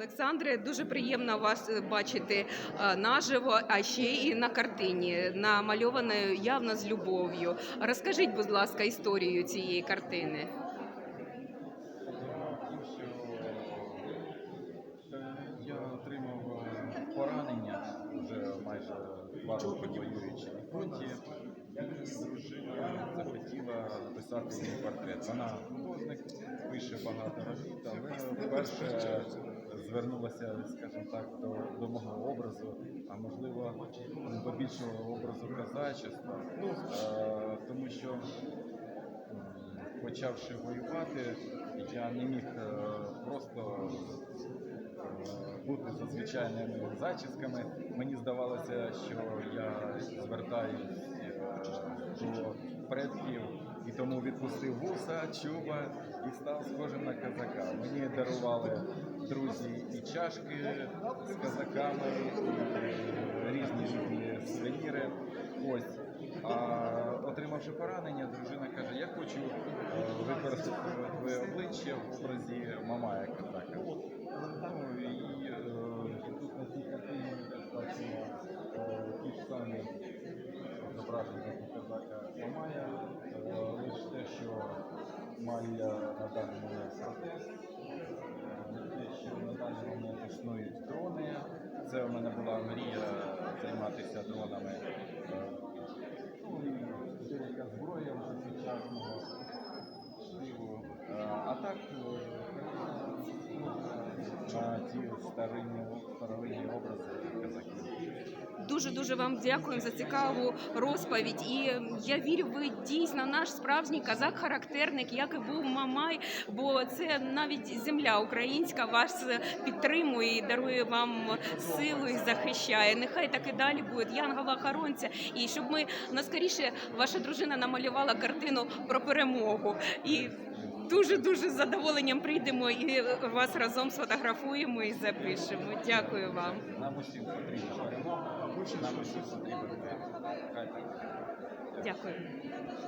Олександре. Дуже приємно вас е, бачити е, наживо, а ще і на картині, намальованою явно з любов'ю. Розкажіть, будь ласка, історію цієї картини. Е, я отримав поранення вже майже два роки воюючи на дружина захотіла написати мій портрет. Вона художник, пише багато робіт, але вперше звернулася, скажімо так, до, до мого образу, а можливо до більшого образу казачества, Е, тому що почавши воювати, я не міг е, просто е, бути за звичайними зачісками. Мені здавалося, що я звертаюсь е, до предків і тому відпустив вуса, чуба і став схожим на казака. Мені дарували друзі і чашки з казаками, і різні різні сувеніри. Ось. А отримавши поранення, дружина каже, я хочу е, використати твоє обличчя в образі Мамая Казака. Ну і е, е, ті ж самі зображення Казака Мамая, має на даний момент існують дрони. Це у мене була мрія займатися дронами. Ну деяка зброя вже сучасного штилу. А так е, на ті старинні, образи. Дуже дуже вам дякую за цікаву розповідь. І я вірю, ви дійсно наш справжній казак-характерник, як і був Мамай, бо це навіть земля українська вас підтримує і дарує вам силу і захищає. Нехай так і далі буде Янгова охоронця. І щоб ми наскоріше ваша дружина намалювала картину про перемогу. І дуже дуже з задоволенням прийдемо і вас разом сфотографуємо і запишемо. Дякую вам. Нам усім потрібно. нам усім так. Дякую.